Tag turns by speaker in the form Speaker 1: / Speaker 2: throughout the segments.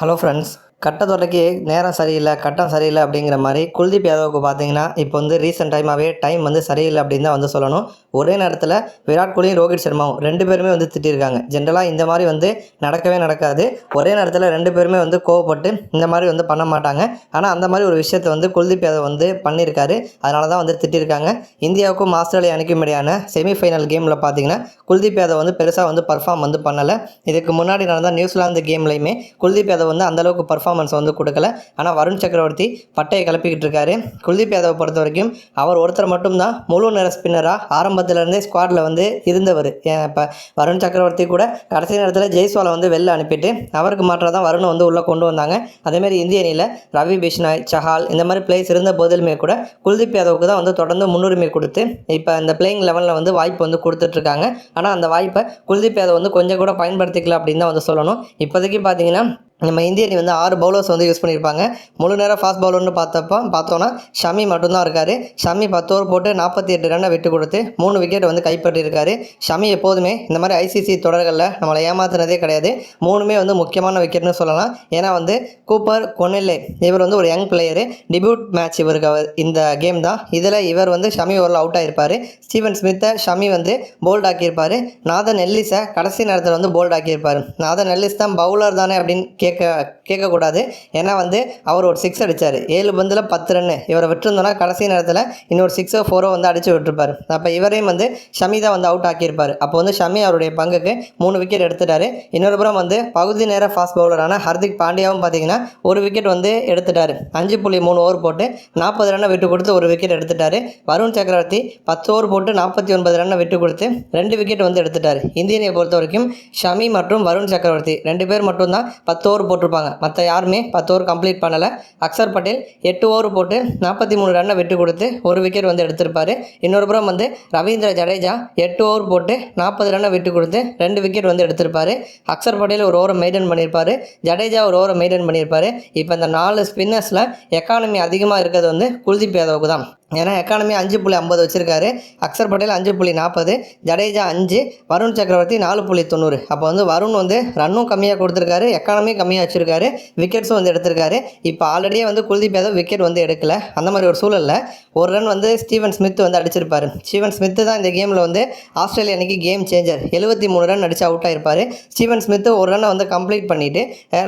Speaker 1: Hello friends கட்ட தொடக்கி நேரம் சரியில்லை கட்டம் சரியில்லை அப்படிங்கிற மாதிரி குல்தீப் யாதவுக்கு பார்த்தீங்கன்னா இப்போ வந்து ரீசெண்ட் டைமாகவே டைம் வந்து சரியில்லை அப்படின்னு தான் வந்து சொல்லணும். ஒரே நேரத்தில் விராட் கோலியும் ரோஹித் சர்மாவும் ரெண்டு பேருமே வந்து திட்டிருக்காங்க. ஜென்ரலாக இந்த மாதிரி வந்து நடக்கவே நடக்காது. ஒரே நேரத்தில் ரெண்டு பேருமே வந்து கோவப்பட்டு இந்த மாதிரி வந்து பண்ண மாட்டாங்க. ஆனால் அந்த மாதிரி ஒரு விஷயத்தை வந்து குல்தீப் யாதவ் வந்து பண்ணியிருக்காரு அதனால தான் வந்து திட்டிருக்காங்க. இந்தியாவுக்கும் ஆஸ்திரேலியா அணிக்கும் இடையான செமிஃபைனல் கேமில் பார்த்தீங்கன்னா குல்தீப் யாதவ் வந்து பெருசாக வந்து பர்ஃபார்ம் வந்து பண்ணலை. இதுக்கு முன்னாடி நடந்த நியூசிலாந்து கேம்லையுமே குல்தீப் யாதவ் வந்து அந்தளவுக்கு பர்ஃபார்மன்ஸ் வந்து கொடுக்கல. ஆனால் வருண் சக்கரவர்த்தி பட்டையை கிளப்பிக்கிட்டு இருக்காரு. குல்தீப் யாதவை பொறுத்த வரைக்கும் அவர் ஒருத்தர் மட்டும்தான் முழு நேர ஸ்பின்னராக ஆரம்பத்திலேருந்தே ஸ்குவாடில் வந்து இருந்தவர். இப்போ வருண் சக்கரவர்த்தி கூட கடைசி நேரத்தில் ஜெய்ஸ்வாலை வந்து வெளில அனுப்பிட்டு அவருக்கு மாற்றாக தான் வருணை வந்து உள்ளே கொண்டு வந்தாங்க. அதேமாதிரி இந்திய அணியில் ரவி பிஷ்னாய் சஹால் இந்த மாதிரி பிளேஸ் இருந்த போதிலுமே கூட குல்தீப் யாதவுக்கு தான் வந்து தொடர்ந்து முன்னுரிமை கொடுத்து இப்போ இந்த பிளேயிங் லெவலில் வந்து வாய்ப்பு வந்து கொடுத்துட்ருக்காங்க ஆனால் அந்த வாய்ப்பை குல்தீப் யாதவ் வந்து கொஞ்சம் கூட பயன்படுத்திக்கலாம் அப்படின்னு தான் வந்து சொல்லணும். இப்போதைக்கு பார்த்தீங்கன்னா நம்ம இந்திய அணி வந்து ஆறு பவுலர்ஸ் வந்து யூஸ் பண்ணியிருப்பாங்க. முழு நேரம் ஃபாஸ்ட் பவுலர்னு பார்த்தப்போ பார்த்தோன்னா ஷமி மட்டும்தான் இருக்கார். ஷமி பத்து ஓவர் போட்டு நாற்பத்தி எட்டு ரன்னை விட்டு கொடுத்து மூணு விக்கெட் வந்து கைப்பற்றியிருக்காரு. ஷமி எப்போதுமே இந்த மாதிரி ஐசிசி தொடர்களில் நம்மளை ஏமாத்துனதே கிடையாது. மூணுமே வந்து முக்கியமான விக்கெட்னு சொல்லலாம். ஏன்னா வந்து கூப்பர் கொனில்லே இவர் வந்து ஒரு யங் பிளேயரு டிபியூட் மேட்ச் இவருக்கு அவர் இந்த கேம் தான். இதில் இவர் வந்து ஷமி ஓவரில் அவுட் ஆகிருப்பார் ஸ்டீவன் ஸ்மித்தை ஷமி வந்து போல்ட் ஆக்கியிருப்பார். நாதன் எல்லிஸை கடைசி நேரத்தில் வந்து போல்ட் ஆக்கியிருப்பார். நாதன் எல்லிஸ் தான் பவுலர் தானே அப்படின்னு கே கேட்க கேட்கக்கூடாது. ஏன்னா வந்து அவர் ஒரு சிக்ஸ் அடித்தார் ஏழு பந்தில் பத்து ரன்னு. இவரை விட்டுருந்தோன்னா கடைசி நேரத்தில் இன்னொரு சிக்ஸோ ஃபோரோ வந்து அடித்து விட்டுருப்பார். அப்போ இவரையும் வந்து ஷமி தான் வந்து அவுட் ஆக்கியிருப்பார். அப்போ வந்து ஷமி அவருடைய பங்குக்கு மூணு விக்கெட் எடுத்துட்டார். இன்னொரு புறம் வந்து பகுதி நேர ஃபாஸ்ட் பவுலரான ஹர்திக் பாண்டியாவும் பார்த்தீங்கன்னா ஒரு விக்கெட் வந்து எடுத்துட்டார். அஞ்சு புள்ளி மூணு ஓவர் போட்டு நாற்பது ரன்னை விட்டு கொடுத்து ஒரு விக்கெட் எடுத்துட்டார். வருண் சக்கரவர்த்தி பத்து ஓவர் போட்டு நாற்பத்தி ஒன்பது ரன்னை விட்டு கொடுத்து ரெண்டு விக்கெட் வந்து எடுத்துட்டார். இந்தியனை பொறுத்த வரைக்கும் ஷமி மற்றும் வருண் சக்கரவர்த்தி ரெண்டு பேர் மட்டும்தான் பத்து ஓவர் போட்டிருப்பாங்க. மற்ற யாருமே பத்து ஓவர் கம்ப்ளீட் பண்ணலை. அக்சர் பட்டேல் எட்டு ஓவர் போட்டு நாற்பத்தி மூணு ரன்னை விட்டு கொடுத்து ஒரு விக்கெட் வந்து எடுத்திருப்பார். இன்னொரு புறம் வந்து ரவீந்திர ஜடேஜா எட்டு ஓவர் போட்டு நாற்பது ரன்னை விட்டு கொடுத்து ரெண்டு விக்கெட் வந்து எடுத்திருப்பார். அக்சர் பட்டேல் ஒரு ஓவரை மெயின்டைன் பண்ணியிருப்பாரு. ஜடேஜா ஒரு ஓவரை மெயின்டைன் பண்ணியிருப்பார். இப்போ இந்த நாலு ஸ்பின்னர்ஸில் எக்கானமி அதிகமாக இருக்கிறது வந்து குல்தீப் யாதவுக்கு தான். ஏன்னா எக்கானமி அஞ்சு புள்ளி ஐம்பது வச்சுருக்காரு. அக்சர் பட்டேல் அஞ்சு புள்ளி நாற்பது ஜடேஜா அஞ்சு வருண் சக்கரவர்த்தி நாலு புள்ளி தொண்ணூறு. அப்போ வந்து வருண் வந்து ரன்னும் கம்மியாக கொடுத்துருக்காரு எக்கானமி கம்மியாக வச்சுருக்காரு விக்கெட்ஸும் வந்து எடுத்திருக்காரு. இப்போ ஆல்ரெடியே வந்து குல்தீப் யாதவ் விக்கெட் வந்து எடுக்கல. அந்த மாதிரி ஒரு சூழலில் ஒரு ரன் வந்து ஸ்டீவன் ஸ்மித் வந்து அடிச்சிருப்பார். ஸ்டீவன் ஸ்மித் தான் இந்த கேமில் வந்து ஆஸ்திரேலியா அன்னைக்கு கேம் சேஞ்சர் எழுபத்தி மூணு ரன் அடித்து அவுட் ஆகிருப்பார் ஸ்டீவன் ஸ்மித் ஒரு ரன்னை வந்து கம்ப்ளீட் பண்ணிவிட்டு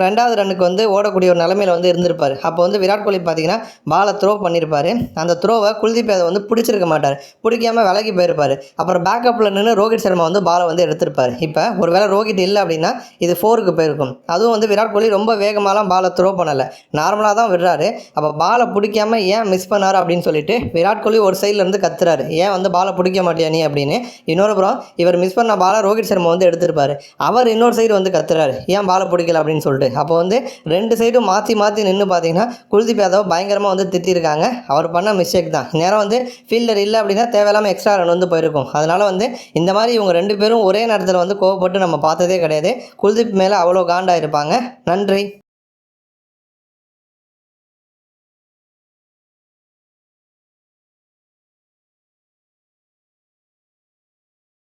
Speaker 1: ரெண்டாவது ரன்னுக்கு வந்து ஓடக்கூடிய ஒரு நிலமையில வந்து இருந்திருப்பார். அப்போ வந்து விராட் கோலி பார்த்தீங்கன்னா பாலை த்ரோ பண்ணியிருப்பாரு அந்த த்ரோவை குல்தீப் யாதவ் வந்து பிடிச்சிருக்க மாட்டார். பிடிக்காம விலகி போயிருப்பார். அப்புறம் பேக்கப்பில் நின்று ரோஹித் சர்மா வந்து பாலை வந்து எடுத்திருப்பார். இப்போ ஒரு வேளை ரோஹித் இல்லை அப்படின்னா இது ஃபோருக்கு போயிருக்கும். அதுவும் வந்து விராட் கோலி ரொம்ப வேகமாலாம் பாலை த்ரோ பண்ணலை. நார்மலாக தான் விடுறாரு. அப்போ பாலை பிடிக்காம ஏன் மிஸ் பண்ணார் அப்படின்னு சொல்லிட்டு விராட் கோலி ஒரு சைடில் இருந்து கத்துறாரு. ஏன் வந்து பாலை பிடிக்க மாட்டியா நீ அப்படின்னு. இன்னொரு புறம் இவர் மிஸ் பண்ண பாலை ரோஹித் சர்மா வந்து எடுத்திருப்பார். அவர் இன்னொரு சைடு வந்து கத்துறாரு. ஏன் பாலை பிடிக்கல அப்படின்னு சொல்லிட்டு. அப்போ வந்து ரெண்டு சைடும் மாற்றி மாற்றி நின்று பார்த்தீங்கன்னா குல்தீப் யாதவ் பயங்கரமாக வந்து திட்டிருக்காங்க. அவர் பண்ண மிஸ்டேக் தான். நேரம் வந்து ஃபீல்டர் இல்லை அப்படின்னா தேவையில்லாமல் எக்ஸ்ட்ரா ரன் வந்து போயிருக்கும். அதனால் வந்து இந்த மாதிரி இவங்க ரெண்டு பேரும் ஒரே நேரத்தில் வந்து கோவப்பட்டு நம்ம பார்த்ததே கிடையாது. குல்தீப் மேலே அவ்வளோ காண்டாக இருப்பாங்க. நன்றி.